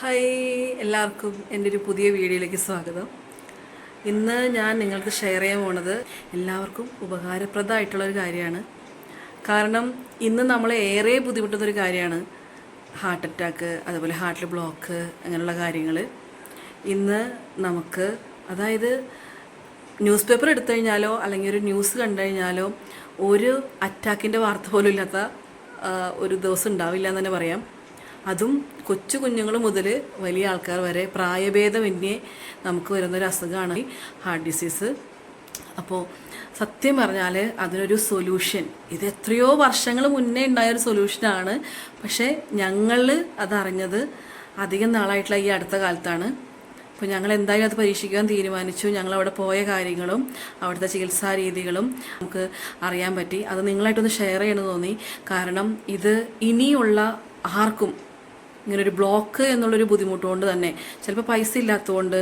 Hi എല്ലാവർക്കും എന്റെ ഒരു പുതിയ വീഡിയോയിലേക്ക് സ്വാഗതം. ഇന്ന് ഞാൻ നിങ്ങൾക്ക് ഷെയർ ചെയ്യാൻ പോണത് എല്ലാവർക്കും ഉപകാരപ്രദമായിട്ടുള്ളൊരു കാര്യമാണ്. കാരണം ഇന്ന് നമ്മൾ ഏറെ ബുദ്ധിമുട്ടുന്ന ഒരു കാര്യമാണ് ഹാർട്ട് അറ്റാക്ക് അതുപോലെ ഹാർട്ടിൽ ബ്ലോക്ക് അങ്ങനെയുള്ള കാര്യങ്ങൾ ഇന്ന് നമുക്ക് അതായത് ന്യൂസ് പേപ്പർ എടുത്തു കഴിഞ്ഞാലോ അല്ലെങ്കിൽ ഒരു ന്യൂസ് കണ്ടു കഴിഞ്ഞാലോ ഒരു അറ്റാക്കിന്റെ വാർത്ത പോലും ഇല്ലാത്ത ഒരു ദിവസം ഉണ്ടാവില്ല എന്ന് തന്നെ പറയാം. അതും കൊച്ചു കുഞ്ഞുങ്ങൾ മുതൽ വലിയ ആൾക്കാർ വരെ പ്രായഭേദമന്യേ നമുക്ക് വരുന്നൊരു അസുഖമാണ് ഹാർട്ട് ഡിസീസ് അപ്പോൾ സത്യം പറഞ്ഞാൽ അതിനൊരു സൊല്യൂഷൻ ഇത് എത്രയോ വർഷങ്ങൾ മുന്നേ ഉണ്ടായ ഒരു സൊല്യൂഷനാണ് പക്ഷേ ഞങ്ങൾ അതറിഞ്ഞത് അധികം നാളായിട്ടുള്ള ഈ അടുത്ത കാലത്താണ്. അപ്പോൾ ഞങ്ങൾ എന്തായാലും അത് പരീക്ഷിക്കാൻ തീരുമാനിച്ചു. ഞങ്ങൾ അവിടെ പോയ കാര്യങ്ങളും അവിടുത്തെ ചികിത്സാ രീതികളും നമുക്ക് അറിയാൻ പറ്റി. അത് നിങ്ങളായിട്ടൊന്ന് ഷെയർ ചെയ്യണമെന്ന് തോന്നി. കാരണം ഇത് ഇനിയുള്ള ആർക്കും ഇങ്ങനൊരു ബ്ലോക്ക് എന്നുള്ളൊരു ബുദ്ധിമുട്ടുകൊണ്ട് തന്നെ ചിലപ്പോൾ പൈസ ഇല്ലാത്തതുകൊണ്ട്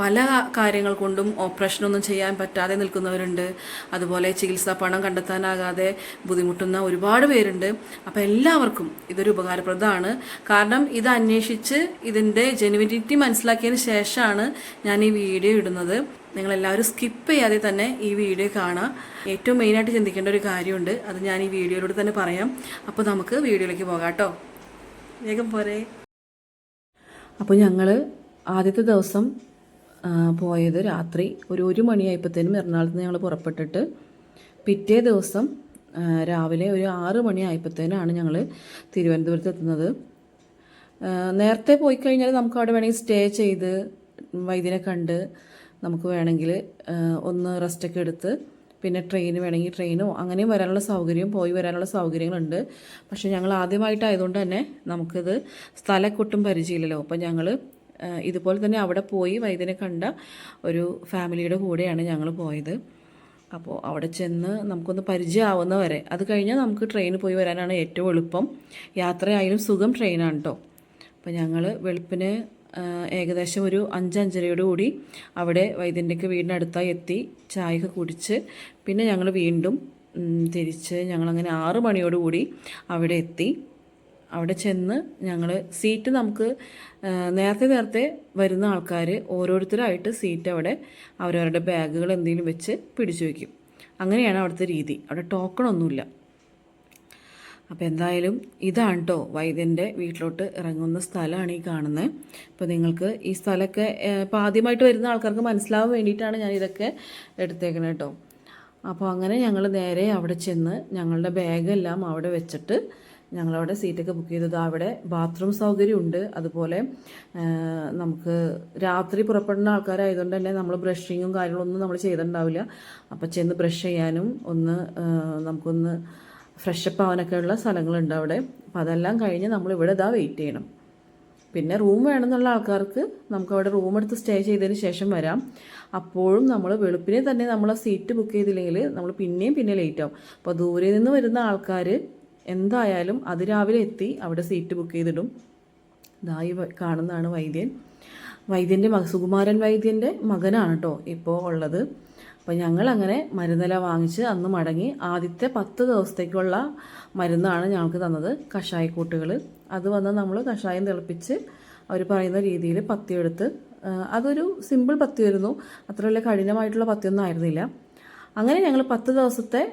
പല കാര്യങ്ങൾ കൊണ്ടും ഓപ്പറേഷനൊന്നും ചെയ്യാൻ പറ്റാതെ നിൽക്കുന്നവരുണ്ട്. അതുപോലെ ചികിത്സാ പണം കണ്ടെത്താനാകാതെ ബുദ്ധിമുട്ടുന്ന ഒരുപാട് പേരുണ്ട്. അപ്പോൾ എല്ലാവർക്കും ഇതൊരു ഉപകാരപ്രദമാണ്. കാരണം ഇത് അന്വേഷിച്ച് ഇതിന്റെ ജെനുവിനിറ്റി മനസ്സിലാക്കിയതിന് ശേഷമാണ് ഞാൻ ഈ വീഡിയോ ഇടുന്നത്. നിങ്ങളെല്ലാവരും സ്കിപ്പ് ചെയ്യാതെ തന്നെ ഈ വീഡിയോ കാണാം. ഏറ്റവും മെയിനായിട്ട് ചിന്തിക്കേണ്ട ഒരു കാര്യമുണ്ട്. അത് ഞാൻ ഈ വീഡിയോയിലൂടെ തന്നെ പറയാം. അപ്പോൾ നമുക്ക് വീഡിയോയിലേക്ക് പോകാം കേട്ടോ. വേഗം പോരെ. അപ്പോൾ ഞങ്ങൾ ആദ്യത്തെ ദിവസം പോയത് രാത്രി ഒരു ഒരു മണിയായപ്പോഴത്തേനും എറണാകുളത്ത് നിന്ന് ഞങ്ങൾ പുറപ്പെട്ടിട്ട് പിറ്റേ ദിവസം രാവിലെ ഒരു ആറ് മണിയായപ്പോഴത്തേനാണ് ഞങ്ങൾ തിരുവനന്തപുരത്ത് എത്തുന്നത്. നേരത്തെ പോയി കഴിഞ്ഞാൽ നമുക്ക് അവിടെ വേണമെങ്കിൽ സ്റ്റേ ചെയ്ത് വൈദ്യനെ കണ്ട് നമുക്ക് വേണമെങ്കിൽ ഒന്ന് റെസ്റ്റൊക്കെ എടുത്ത് പിന്നെ ട്രെയിൻ വേണമെങ്കിൽ ട്രെയിനോ അങ്ങനെയും വരാനുള്ള സൗകര്യവും പോയി വരാനുള്ള സൗകര്യങ്ങളുണ്ട്. പക്ഷേ ഞങ്ങൾ ആദ്യമായിട്ടായതുകൊണ്ട് തന്നെ നമുക്കിത് സ്ഥലക്കൊട്ടും പരിചയമില്ലല്ലോ. അപ്പം ഞങ്ങൾ ഇതുപോലെ തന്നെ അവിടെ പോയി വൈദ്യനെ കണ്ട ഒരു ഫാമിലിയുടെ കൂടെയാണ് ഞങ്ങൾ പോയത്. അപ്പോൾ അവിടെ ചെന്ന് നമുക്കൊന്ന് പരിചയമാവുന്ന വരെ. അത് കഴിഞ്ഞാൽ നമുക്ക് ട്രെയിനിൽ പോയി വരാനാണ് ഏറ്റവും എളുപ്പം. യാത്രയായാലും സുഖം ട്രെയിനാണ് കേട്ടോ അപ്പോൾ ഞങ്ങൾ വെളുപ്പിന് ഏകദേശം ഒരു അഞ്ചഞ്ചരയോട് കൂടി അവിടെ വൈദ്യന്റെയൊക്കെ വീടിനടുത്തായി എത്തി ചായയൊക്കെ കുടിച്ച് പിന്നെ ഞങ്ങൾ വീണ്ടും തിരിച്ച് ഞങ്ങളങ്ങനെ ആറ് മണിയോട് കൂടി അവിടെ എത്തി. അവിടെ ചെന്ന് ഞങ്ങൾ സീറ്റ് നമുക്ക് നേരത്തെ നേരത്തെ വരുന്ന ആൾക്കാർ ഓരോരുത്തരായിട്ട് സീറ്റ് അവിടെ അവരവരുടെ ബാഗുകൾ എന്തെങ്കിലും വെച്ച് പിടിച്ചു വയ്ക്കും. അങ്ങനെയാണ് അവിടുത്തെ രീതി. അവിടെ ടോക്കണൊന്നുമില്ല. അപ്പോൾ എന്തായാലും ഇതാണ് കേട്ടോ വൈദ്യന്റെ വീട്ടിലോട്ട് ഇറങ്ങുന്ന സ്ഥലമാണ് ഈ കാണുന്നത് അപ്പോൾ നിങ്ങൾക്ക് ഈ സ്ഥലമൊക്കെ ഇപ്പോൾ ആദ്യമായിട്ട് വരുന്ന ആൾക്കാർക്ക് മനസ്സിലാവാൻ വേണ്ടിയിട്ടാണ് ഞാൻ ഇതൊക്കെ എടുത്തേക്കുന്നത് കേട്ടോ അപ്പോൾ അങ്ങനെ ഞങ്ങൾ നേരെ അവിടെ ചെന്ന് ഞങ്ങളുടെ ബാഗെല്ലാം അവിടെ വെച്ചിട്ട് ഞങ്ങളവിടെ സീറ്റൊക്കെ ബുക്ക് ചെയ്തത് അവിടെ ബാത്റൂം സൗകര്യമുണ്ട് അതുപോലെ നമുക്ക് രാത്രി പുറപ്പെടുന്ന ആൾക്കാരായതുകൊണ്ട് തന്നെ നമ്മൾ ബ്രഷിങ്ങും കാര്യങ്ങളൊന്നും നമ്മൾ ചെയ്തിട്ടുണ്ടാവില്ല. അപ്പോൾ ചെന്ന് ബ്രഷ് ചെയ്യാനും ഒന്ന് നമുക്കൊന്ന് ഫ്രഷപ്പ് ആവാനൊക്കെ ഉള്ള സ്ഥലങ്ങളുണ്ട് അവിടെ. അപ്പോൾ അതെല്ലാം കഴിഞ്ഞ് നമ്മൾ ഇവിടെ ഇതാ വെയിറ്റ് ചെയ്യണം. പിന്നെ റൂം വേണമെന്നുള്ള ആൾക്കാർക്ക് നമുക്ക് അവിടെ റൂം എടുത്ത് സ്റ്റേ ചെയ്തതിന് ശേഷം വരാം. അപ്പോഴും നമ്മൾ വെളുപ്പിനെ തന്നെ നമ്മൾ സീറ്റ് ബുക്ക് ചെയ്തില്ലെങ്കിൽ നമ്മൾ പിന്നെയും പിന്നെ ലേറ്റ് ആവും. അപ്പോൾ ദൂരെ നിന്ന് വരുന്ന ആൾക്കാർ എന്തായാലും അതിരാവിലെ എത്തി അവിടെ സീറ്റ് ബുക്ക് ചെയ്തിടും. ഇതായി കാണുന്നതാണ് വൈദ്യൻ. വൈദ്യന്റെ സുകുമാരൻ വൈദ്യന്റെ മകനാണ് കേട്ടോ ഇപ്പോൾ ഉള്ളത്. അപ്പോൾ ഞങ്ങൾ അങ്ങനെ മരുന്നില വാങ്ങിച്ച് അന്ന് മടങ്ങി ആദ്യത്തെ പത്ത് ദിവസത്തേക്കുള്ള മരുന്നാണ് ഞങ്ങൾക്ക് തന്നത് കഷായക്കൂട്ടുകൾ അത് വന്ന് നമ്മൾ കഷായം തിളപ്പിച്ച് അവർ പറയുന്ന രീതിയിൽ പത്തിയെടുത്ത് അതൊരു സിമ്പിൾ പത്തിയായിരുന്നു. അത്ര വലിയ കഠിനമായിട്ടുള്ള പത്തിയൊന്നും ആയിരുന്നില്ല. അങ്ങനെ ഞങ്ങൾ പത്ത് ദിവസത്തെ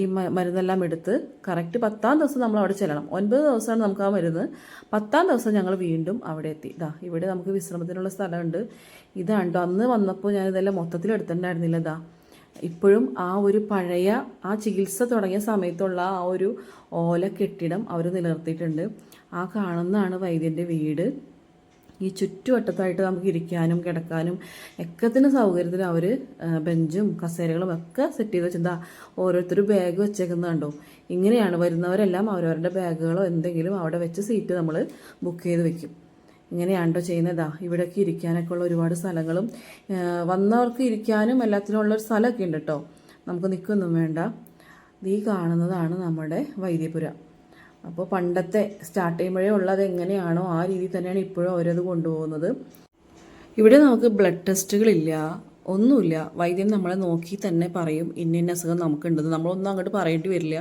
ഈ മരുന്നെല്ലാം എടുത്ത് കറക്റ്റ് പത്താം ദിവസം നമ്മൾ അവിടെ ചെല്ലണം. ഒൻപത് ദിവസമാണ് നമുക്ക് ആ മരുന്ന്. പത്താം ദിവസം ഞങ്ങൾ വീണ്ടും അവിടെ എത്തി. ഇതാ ഇവിടെ നമുക്ക് വിശ്രമത്തിനുള്ള സ്ഥലമുണ്ട്. ഇതാണ്ടോ അന്ന് വന്നപ്പോൾ ഞാനിതെല്ലാം മൊത്തത്തിൽ എടുത്തിട്ടുണ്ടായിരുന്നില്ല. ഇതാ ഇപ്പോഴും ആ ഒരു പഴയ ആ ചികിത്സ തുടങ്ങിയ സമയത്തുള്ള ആ ഒരു ഓല കെട്ടിടം അവർ നിലനിർത്തിയിട്ടുണ്ട്. ആ കാണുന്നതാണ് വൈദ്യന്റെ വീട്. ഈ ചുറ്റുവട്ടത്തായിട്ട് നമുക്ക് ഇരിക്കാനും കിടക്കാനും ഒക്കത്തിന് സൗകര്യത്തിന് അവർ ബെഞ്ചും കസേരകളും ഒക്കെ സെറ്റ് ചെയ്ത് വെച്ചെന്താ ഓരോരുത്തർ ബാഗ് വെച്ചേക്കുന്നത് കണ്ടോ? ഇങ്ങനെയാണ് വരുന്നവരെല്ലാം അവരവരുടെ ബാഗുകളോ എന്തെങ്കിലും അവിടെ വെച്ച് സീറ്റ് നമ്മൾ ബുക്ക് ചെയ്ത് വെക്കും. ഇങ്ങനെയാണ്ടോ ചെയ്യുന്നതാ. ഇവിടെയൊക്കെ ഇരിക്കാനൊക്കെ ഉള്ള ഒരുപാട് സ്ഥലങ്ങളും വന്നവർക്ക് ഇരിക്കാനും എല്ലാത്തിനും ഉള്ളൊരു സ്ഥലമൊക്കെ ഉണ്ട് കേട്ടോ നമുക്ക് നിൽക്കൊന്നും വേണ്ട. ഈ കാണുന്നതാണ് നമ്മുടെ വൈദ്യപുര. അപ്പോൾ പണ്ടത്തെ സ്റ്റാർട്ട് ചെയ്യുമ്പോഴേ ഉള്ളത് എങ്ങനെയാണോ ആ രീതിയിൽ തന്നെയാണ് ഇപ്പോഴും അവരത് കൊണ്ടുപോകുന്നത്. ഇവിടെ നമുക്ക് ബ്ലഡ് ടെസ്റ്റുകളില്ല ഒന്നുമില്ല. വൈദ്യൻ നമ്മളെ നോക്കി തന്നെ പറയും ഇന്ന ഇന്ന അസുഖം നമുക്കുണ്ടെന്ന്. നമ്മളൊന്നും അങ്ങോട്ട് പറയേണ്ടി വരില്ല.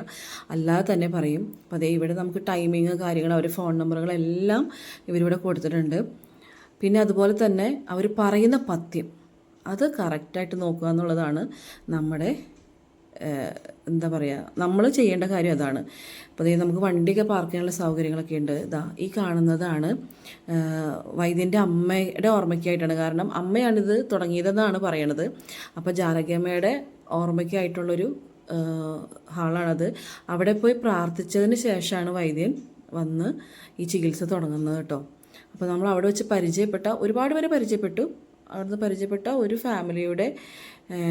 അല്ലാതെ തന്നെ പറയും. അപ്പോൾ അതേ ഇവിടെ നമുക്ക് ടൈമിങ് കാര്യങ്ങൾ അവർ ഫോൺ നമ്പറുകളെല്ലാം ഇവരിവിടെ കൊടുത്തിട്ടുണ്ട്. പിന്നെ അതുപോലെ തന്നെ അവർ പറയുന്ന പത്യം അത് കറക്റ്റായിട്ട് നോക്കുക എന്നുള്ളതാണ് നമ്മുടെ എന്താ പറയുക നമ്മൾ ചെയ്യേണ്ട കാര്യം അതാണ്. അപ്പോൾ നമുക്ക് വണ്ടിയൊക്കെ പാർക്ക് ചെയ്യാനുള്ള സൗകര്യങ്ങളൊക്കെ ഉണ്ട്. ഇതാ ഈ കാണുന്നതാണ് വൈദ്യന്റെ അമ്മയുടെ ഓർമ്മയ്ക്കായിട്ടാണ്. കാരണം അമ്മയാണിത് തുടങ്ങിയതെന്നാണ് പറയണത്. അപ്പോൾ ജാനകിയമ്മയുടെ ഓർമ്മയ്ക്കായിട്ടുള്ളൊരു ഹാളാണത്. അവിടെ പോയി പ്രാർത്ഥിച്ചതിന് ശേഷമാണ് വൈദ്യൻ വന്ന് ഈ ചികിത്സ തുടങ്ങുന്നത് കേട്ടോ. അപ്പോൾ നമ്മൾ അവിടെ വെച്ച് പരിചയപ്പെട്ട ഒരുപാട് പേരെ പരിചയപ്പെട്ടു. അവിടുന്ന് പരിചയപ്പെട്ട ഒരു ഫാമിലിയുടെ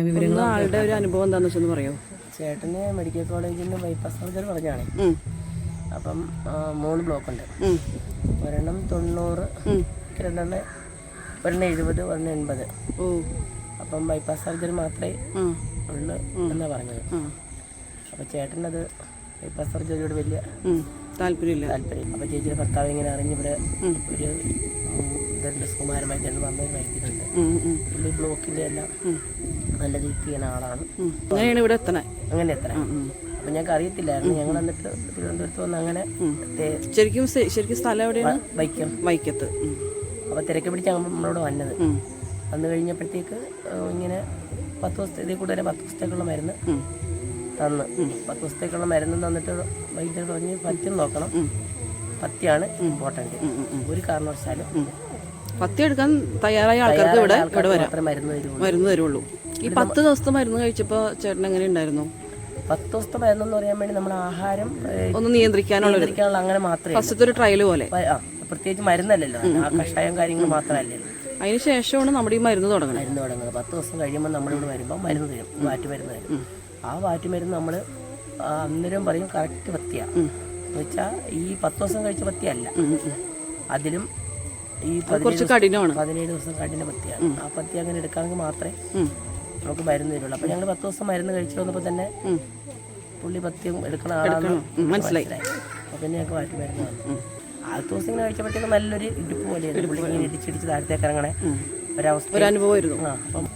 വിവരങ്ങൾ ആളുടെ ഒരു അനുഭവം എന്താണെന്ന് വെച്ചൊന്ന് പറയുമോ ചേട്ടന് മെഡിക്കൽ കോളേജിൽ നിന്ന് ബൈപ്പാസ് സർജറി പറഞ്ഞാണ്. അപ്പം മൂന്ന് ബ്ലോക്ക് ഉണ്ട് ഒരെണ്ണം തൊണ്ണൂറ് രണ്ടെണ്ണം ഒരെണ്ണം എഴുപത് ഒരെണ്ണം എൺപത്. അപ്പം ബൈപ്പാസ് സർജറി മാത്രമേ ഉള്ളൂ എന്നാ പറഞ്ഞത്. അപ്പം ചേട്ടനത് ബൈപ്പാസ് സർജറിയോട് വലിയ താല്പര്യമില്ല. താല്പര്യം. അപ്പം ചേച്ചിയുടെ ഭർത്താവ് ഇങ്ങനെ അറിഞ്ഞ് ഇവിടെ ഒരു ഇതുണ്ട് സുകുമാരൻ വന്നൊരു വൈദ്യുണ്ട് പുള്ളി ബ്ലോക്കിന്റെ എല്ലാം നല്ല രീതിയിൽ ചെയ്യുന്ന ആളാണ്. അങ്ങനെയാണ് ഇവിടെ എത്തണേ? അങ്ങനെ എത്തണേ. അപ്പം ഞങ്ങൾക്ക് അറിയത്തില്ലായിരുന്നു. ഞങ്ങൾ എന്നിട്ട് തിരുവനന്തപുരത്ത് വന്ന് അങ്ങനെ ശരിക്കും ശരിക്കും സ്ഥലം എവിടെയാണ്? വൈക്കം. വൈക്കത്ത്. അപ്പോൾ തിരക്ക് പിടിച്ചാണ് നമ്മളോട് വന്നത്. വന്നു കഴിഞ്ഞപ്പോഴത്തേക്ക് ഇങ്ങനെ പത്ത് ദിവസത്തെ ഇതിൽ കൂടെ പത്ത് ദിവസത്തേക്കുള്ള മരുന്ന് തന്ന്. പത്ത് ദിവസത്തേക്കുള്ള മരുന്ന് തന്നിട്ട് വൈകിട്ട് പറഞ്ഞ് പത്യം നോക്കണം. പത്തിയാണ് ഇമ്പോർട്ടന്റ് ഒരു കാരണവശാലും പത്തി എടുക്കാൻ തയ്യാറായ ആൾക്കാർക്ക് ഇവിടെ ഇവിടെ വരാം. മരുന്ന് തരുള്ളൂ. ഈ പത്ത് ദിവസത്തെ മരുന്ന് കഴിച്ചപ്പോൾ ചേട്ടൻ എങ്ങനെ ഉണ്ടായിരുന്നു? പത്ത് ദിവസത്തെ മരുന്നെന്ന് പറയാൻ വേണ്ടി നമ്മൾ ആഹാരം ഒന്ന് നിയന്ത്രിക്കാനുള്ള അങ്ങനെ മാത്രമേ ഫസ്റ്റത്തെ ഒരു ട്രയൽ പോലെ. പ്രത്യേകിച്ച് മരുന്നല്ലല്ലോ. ആ കഷായം കാര്യങ്ങൾ മാത്രമല്ലല്ലോ അതിന് ശേഷമാണ് നമ്മുടെ ഈ മരുന്ന് തുടങ്ങുന്നത്. മരുന്ന് തുടങ്ങുന്നത്. പത്ത് ദിവസം കഴിയുമ്പോൾ നമ്മളിവിടെ വരുമ്പോൾ മരുന്ന് തരും വാറ്റ് മരുന്ന് തരും. ആ വാറ്റ് മരുന്ന് നമ്മൾ അന്നേരം പറയും കറക്റ്റ് പത്തിയാണ് എന്ന് വെച്ചാൽ ഈ പത്ത് ദിവസം കഴിച്ച പത്തിയല്ല. അതിലും ഈ കുറച്ച് കഠിനമാണ്. പതിനേഴ് ദിവസം കഠിന പത്തിയാണ് ആ പത്തി അങ്ങനെ എടുക്കാമെങ്കിൽ മാത്രമേ നമുക്ക് മരുന്ന് തരുള്ളൂ. അപ്പോൾ ഞങ്ങൾ പത്ത് ദിവസം മരുന്ന് കഴിച്ചു വന്നപ്പോൾ തന്നെ പുള്ളി പത്യം എടുക്കണ ആളാണ് മനസ്സിലായി. അപ്പോൾ പിന്നെ ഞങ്ങൾക്ക് മാറ്റി മരുന്ന് വന്നു ആദ്യത്തെ ദിവസം ഇങ്ങനെ കഴിച്ചപ്പോഴത്തേക്കും നല്ലൊരു ഇടുപ്പ് പോലെയായിരുന്നു. പുള്ളി ഇങ്ങനെ ഇടിച്ചിടിച്ച് താഴത്തേക്ക് ഇറങ്ങണേ. ഒരവസ്ഥ ഒരു അനുഭവമായിരുന്നു ആ അപ്പം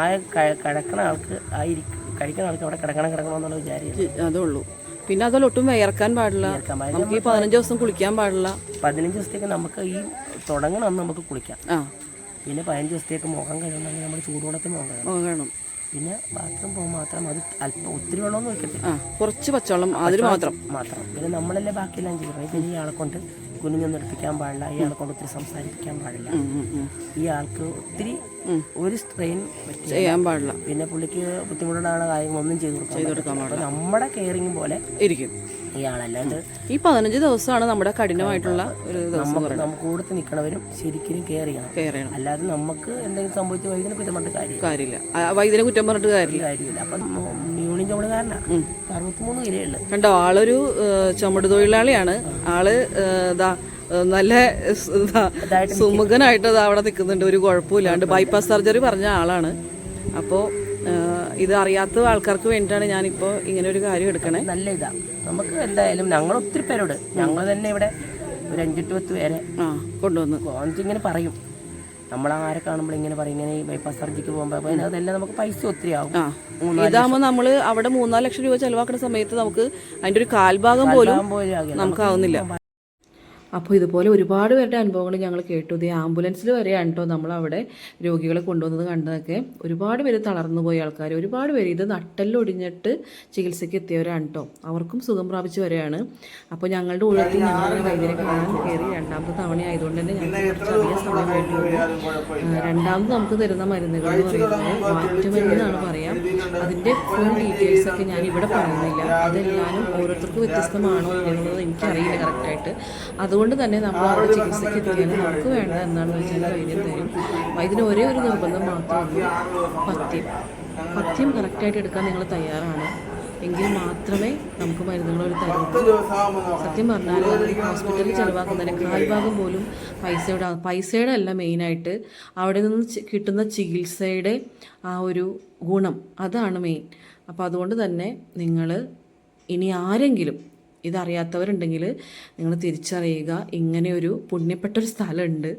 ആ കിടക്കണ ആൾക്ക് ആ കഴിക്കണ കഴിക്കുന്ന ആൾക്ക് അവിടെ കിടക്കണം കിടക്കണം എന്നുള്ള വിചാരിച്ചു അതേ ഉള്ളൂ. പിന്നെ അതുപോലെ ഒട്ടും വിയർക്കാൻ പാടില്ല. നമുക്ക് ഈ പതിനഞ്ച് ദിവസം കുളിക്കാൻ പാടില്ല. പതിനഞ്ച് ദിവസത്തേക്ക് നമുക്ക് ഈ തുടങ്ങണം നമുക്ക് കുളിക്കാം. ആ. പിന്നെ പതിനഞ്ച് ദിവസത്തേക്ക് മുഖം കഴുകണമെങ്കിൽ നമ്മൾ ചൂടുവെള്ളത്തിൽ മുഖം കഴുകണം. പിന്നെ ബാത്റൂം പോകുമ്പോൾ മാത്രം അത് അല്പം ഒത്തിരി വെള്ളമൊന്നും വെക്കത്തില്ല കുറച്ച് പച്ചവെള്ളം അതിന് മാത്രം. മാത്രം. പിന്നെ നമ്മളല്ലേ ബാക്കിയെല്ലാം ചെയ്യണം പിന്നെ ഇയാളെ കൊണ്ട് കുനിഞ്ഞൊന്നും എടുപ്പിക്കാൻ പാടില്ല. ഇയാളെ കൊണ്ട് ഒത്തിരി സംസാരിപ്പിക്കാൻ പാടില്ല. ഇയാൾക്ക് ആൾക്ക് ഒത്തിരി ഒരു സ്ട്രെയിൻ ചെയ്യാൻ പാടില്ല. പിന്നെ പുള്ളിക്ക് ബുദ്ധിമുട്ടുള്ള കാര്യങ്ങളൊന്നും ചെയ്തു കൊടുക്കാൻ പാടില്ല. നമ്മുടെ കെയറിങ് പോലെ ഇരിക്കും. ഈ ആളല്ലാണ്ട് ഈ പതിനഞ്ച് ദിവസമാണ് നമ്മുടെ കഠിനമായിട്ടുള്ള ഒരു ദിവസം നമുക്ക് നമുക്ക് കൂടുതൽ നിൽക്കണവരും ശരിക്കും കെയർ ചെയ്യണം. കെയർ ചെയ്യണം. അല്ലാതെ നമുക്ക് എന്തെങ്കിലും സംഭവിച്ചു വൈദ്യുതി പറഞ്ഞിട്ട് കാര്യം കാര്യമില്ല. ആ, വൈദ്യനെ കുറ്റം പറഞ്ഞിട്ട് കാര്യമില്ല. കാര്യമില്ല. അപ്പം യൂണിയൻ ചുമടുകാരനാണ് അറുപത്തിമൂന്ന് കിലോയുണ്ട് കണ്ടോ ആളൊരു ചുമട് തൊഴിലാളിയാണ് ആൾ ഇതാ നല്ല സുമുഖനായിട്ട് അവിടെ നിൽക്കുന്നുണ്ട് ഒരു കുഴപ്പമില്ലാണ്ട് ബൈപ്പാസ് സർജറി പറഞ്ഞ ആളാണ്. അപ്പോൾ ഇത് അറിയാത്ത ആൾക്കാർക്ക് വേണ്ടിയിട്ടാണ് ഞാനിപ്പോൾ ഇങ്ങനെ ഒരു കാര്യം എടുക്കണേ. നല്ല ഇതാ. നമുക്ക് എന്തായാലും ഞങ്ങൾ ഒത്തിരി പേരോട് ഞങ്ങൾ തന്നെ ഇവിടെ ഒരു അഞ്ചെട്ട് പത്ത് പേരെ കൊണ്ടുവന്ന്. ഇങ്ങനെ പറയും. നമ്മൾ ആരെ കാണുമ്പോൾ ഇങ്ങനെ പറയും ഇങ്ങനെ ബൈപ്പാസ് സർജറിക്ക് പോകുമ്പോൾ അതെല്ലാം നമുക്ക് പൈസ ഒത്തിരി ആവും ഇതാകുമ്പോൾ നമ്മൾ അവിടെ മൂന്നാൽ ലക്ഷം രൂപ ചെലവാക്കുന്ന സമയത്ത് നമുക്ക് അതിന്റെ ഒരു കാൽഭാഗം പോലും പോലും ആവുന്നില്ല അപ്പോൾ ഇതുപോലെ ഒരുപാട് പേരുടെ അനുഭവങ്ങൾ ഞങ്ങൾ കേട്ടു. ഇത് ആംബുലൻസിൽ വരെയാണ് കേട്ടോ നമ്മളവിടെ രോഗികളെ കൊണ്ടുവന്നത് കണ്ടതൊക്കെ. ഒരുപാട് പേര് തളർന്നു പോയ ആൾക്കാർ ഒരുപാട് പേര് ഇത് നട്ടെല്ലൊടിഞ്ഞിട്ട് ചികിത്സയ്ക്ക് എത്തിയവരാണ് കേട്ടോ അവർക്കും സുഖം പ്രാപിച്ചു വരെയാണ്. അപ്പോൾ ഞങ്ങളുടെ ഉള്ളിൽ ഞങ്ങൾ വൈദ്യരെ കാണാൻ കയറി രണ്ടാമത്തെ തവണ ആയതുകൊണ്ട് തന്നെ ഞങ്ങൾ സമയം രണ്ടാമത് നമുക്ക് തരുന്ന മരുന്നുകൾ എന്ന് പറയുന്നത് മാറ്റുമരുന്നാണ് പറയാം അതിന്റെ ഫുൾ ഡീറ്റെയിൽസ് ഒക്കെ ഞാൻ ഇവിടെ പറയുന്നില്ല. അതെല്ലാവരും ഓരോരുത്തർക്കും വ്യത്യസ്തമാണോ എന്നുള്ളത് എനിക്കറിയില്ല കറക്റ്റായിട്ട് അതുകൊണ്ട് തന്നെ നമ്മൾ അവിടെ ചികിത്സയ്ക്ക് എത്തിക്കാൻ നമുക്ക് വേണ്ട എന്താണെന്ന് വെച്ചാൽ ധൈര്യം തരും. ഇതിന് ഒരേ ഒരു നിർബന്ധം മാത്രമേ പഥ്യം. പഥ്യം കറക്റ്റായിട്ട് എടുക്കാൻ നിങ്ങൾ തയ്യാറാണ്. എങ്കിൽ മാത്രമേ നമുക്ക് മരുന്നുകൾ ഒരു തരുള്ളൂ സത്യം പറഞ്ഞാൽ ഹോസ്പിറ്റലിൽ ചിലവാക്കുന്നതിന് കാൽഭാഗം പോലും പൈസയുടെ പൈസയുടെ അല്ല മെയിനായിട്ട്. അവിടെ നിന്ന് കിട്ടുന്ന ചികിത്സയുടെ ആ ഒരു ഗുണം അതാണ് മെയിൻ. അപ്പോൾ അതുകൊണ്ട് തന്നെ നിങ്ങൾ ഇനി ആരെങ്കിലും ഇതറിയാത്തവരുണ്ടെങ്കിൽ നിങ്ങൾ തിരിച്ചറിയുക. ഇങ്ങനെയൊരു പുണ്യപ്പെട്ടൊരു സ്ഥലമുണ്ട്.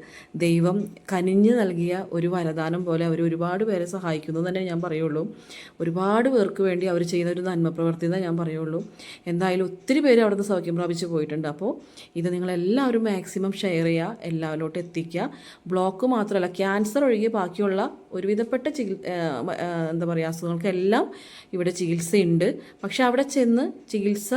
ദൈവം കനിഞ്ഞ് നൽകിയ ഒരു വരദാനം പോലെ അവർ ഒരുപാട് പേരെ സഹായിക്കുന്നു തന്നെ ഞാൻ പറയുള്ളൂ. ഒരുപാട് പേർക്ക് വേണ്ടി അവർ ചെയ്യുന്ന ഒരു നന്മ പ്രവർത്തി ഞാൻ പറയുള്ളൂ. എന്തായാലും ഒത്തിരി പേര് അവിടുന്ന് സൗഖ്യം പ്രാപിച്ച് പോയിട്ടുണ്ട്. അപ്പോൾ ഇത് നിങ്ങളെല്ലാവരും മാക്സിമം ഷെയർ ചെയ്യുക എല്ലാവരിലോട്ട് എത്തിക്കുക. ബ്ലോക്ക് മാത്രമല്ല ക്യാൻസർ ഒഴികെ ബാക്കിയുള്ള ഒരുവിധപ്പെട്ട ചികി എന്താ പറയുക അസുഖങ്ങൾക്കെല്ലാം ഇവിടെ ചികിത്സയുണ്ട്. പക്ഷെ അവിടെ ചെന്ന് ചികിത്സ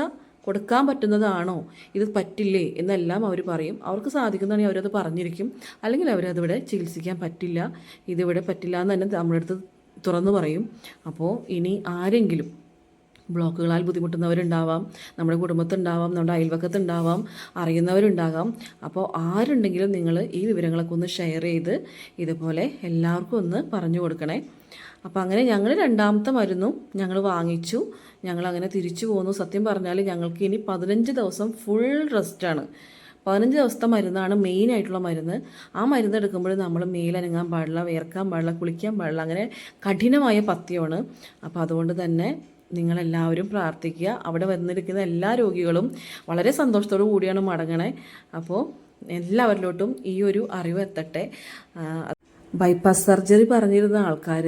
കൊടുക്കാൻ പറ്റുന്നതാണോ? ഇത് പറ്റില്ലേ? എന്നെല്ലാം അവർ പറയും. അവർക്ക് സാധിക്കുന്നതാണെങ്കിൽ അവരത് പറഞ്ഞിരിക്കും. അല്ലെങ്കിൽ അവരതിവിടെ ചികിത്സിക്കാൻ പറ്റില്ല. ഇതിവിടെ പറ്റില്ല എന്ന് തന്നെ നമ്മുടെ അടുത്ത് തുറന്നു പറയും. അപ്പോൾ ഇനി ആരെങ്കിലും ബ്ലോക്കുകളാൽ ബുദ്ധിമുട്ടുന്നവരുണ്ടാവാം നമ്മുടെ കുടുംബത്തുണ്ടാവാം നമ്മുടെ അയൽവക്കത്തുണ്ടാവാം അറിയുന്നവരുണ്ടാകാം. അപ്പോൾ ആരുണ്ടെങ്കിലും നിങ്ങൾ ഈ വിവരങ്ങളൊക്കെ ഒന്ന് ഷെയർ ചെയ്ത് ഇതുപോലെ എല്ലാവർക്കും ഒന്ന് പറഞ്ഞു കൊടുക്കണേ. അപ്പോൾ അങ്ങനെ ഞങ്ങൾ രണ്ടാമത്തെ മരുന്നും ഞങ്ങൾ വാങ്ങിച്ചു. ഞങ്ങൾ അങ്ങനെ തിരിച്ചു പോന്നു. സത്യം പറഞ്ഞാൽ ഞങ്ങൾക്ക് ഇനി പതിനഞ്ച് ദിവസം ഫുൾ റെസ്റ്റാണ് പതിനഞ്ച് ദിവസത്തെ മരുന്നാണ് മെയിൻ ആയിട്ടുള്ള മരുന്ന്. ആ മരുന്ന് എടുക്കുമ്പോൾ നമ്മൾ മേലനങ്ങാൻ പാടില്ല വേർക്കാൻ പാടില്ല കുളിക്കാൻ പാടില്ല അങ്ങനെ കഠിനമായ പഥ്യമാണ്. അപ്പോൾ അതുകൊണ്ട് തന്നെ നിങ്ങളെല്ലാവരും പ്രാർത്ഥിക്കുക. അവിടെ വന്നിരിക്കുന്ന എല്ലാ രോഗികളും വളരെ സന്തോഷത്തോടു കൂടിയാണ് മടങ്ങണേ. അപ്പോൾ എല്ലാവരിലോട്ടും ഈ ഒരു അറിവ് എത്തട്ടെ. ബൈപ്പാസ് സർജറി പറഞ്ഞിരുന്ന ആൾക്കാർ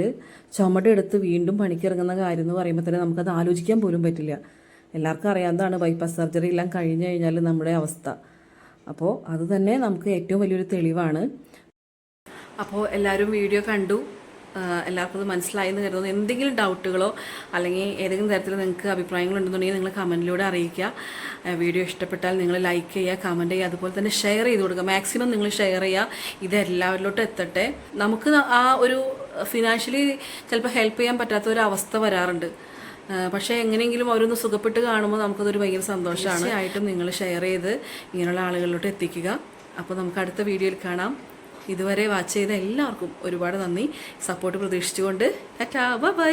ചുമടെടുത്ത് വീണ്ടും പണിക്കിറങ്ങുന്ന കാര്യം എന്ന് പറയുമ്പോൾ തന്നെ നമുക്കത് ആലോചിക്കാൻ പോലും പറ്റില്ല. എല്ലാവർക്കും അറിയാവുന്നതാണ് ബൈപ്പാസ് സർജറി എല്ലാം കഴിഞ്ഞു കഴിഞ്ഞാൽ നമ്മുടെ അവസ്ഥ. അപ്പോൾ അത് തന്നെ നമുക്ക് ഏറ്റവും വലിയൊരു തെളിവാണ്. അപ്പോൾ എല്ലാവരും വീഡിയോ കണ്ടു. എല്ലാവർക്കും അത് മനസ്സിലായി എന്ന് കരുതുന്നു. എന്തെങ്കിലും ഡൗട്ടുകളോ അല്ലെങ്കിൽ ഏതെങ്കിലും തരത്തിൽ നിങ്ങൾക്ക് അഭിപ്രായങ്ങൾ ഉണ്ടെന്നുണ്ടെങ്കിൽ നിങ്ങൾ കമന്റിലൂടെ അറിയിക്കുക. വീഡിയോ ഇഷ്ടപ്പെട്ടാൽ നിങ്ങൾ ലൈക്ക് ചെയ്യുക കമന്റ് ചെയ്യുക അതുപോലെ തന്നെ ഷെയർ ചെയ്ത് കൊടുക്കുക. മാക്സിമം നിങ്ങൾ ഷെയർ ചെയ്യുക. ഇത് എല്ലാവരിലോട്ടും എത്തട്ടെ. നമുക്ക് ആ ഒരു ഫിനാൻഷ്യലി ചിലപ്പോൾ ഹെൽപ്പ് ചെയ്യാൻ പറ്റാത്ത ഒരു അവസ്ഥ വരാറുണ്ട്. പക്ഷേ എങ്ങനെയെങ്കിലും അവരൊന്ന് സുഖപ്പെട്ട് കാണുമ്പോൾ നമുക്കതൊരു ഭയങ്കര സന്തോഷമാണ്. ആയിട്ടും നിങ്ങൾ ഷെയർ ചെയ്ത് ഇങ്ങനെയുള്ള ആളുകളിലോട്ട് എത്തിക്കുക. അപ്പോൾ നമുക്ക് അടുത്ത വീഡിയോയിൽ കാണാം. ഇതുവരെ വാച്ച് ചെയ്ത എല്ലാവർക്കും ഒരുപാട് നന്ദി. സപ്പോർട്ട് പ്രതീക്ഷിച്ചുകൊണ്ട് ടാറ്റാ ബൈ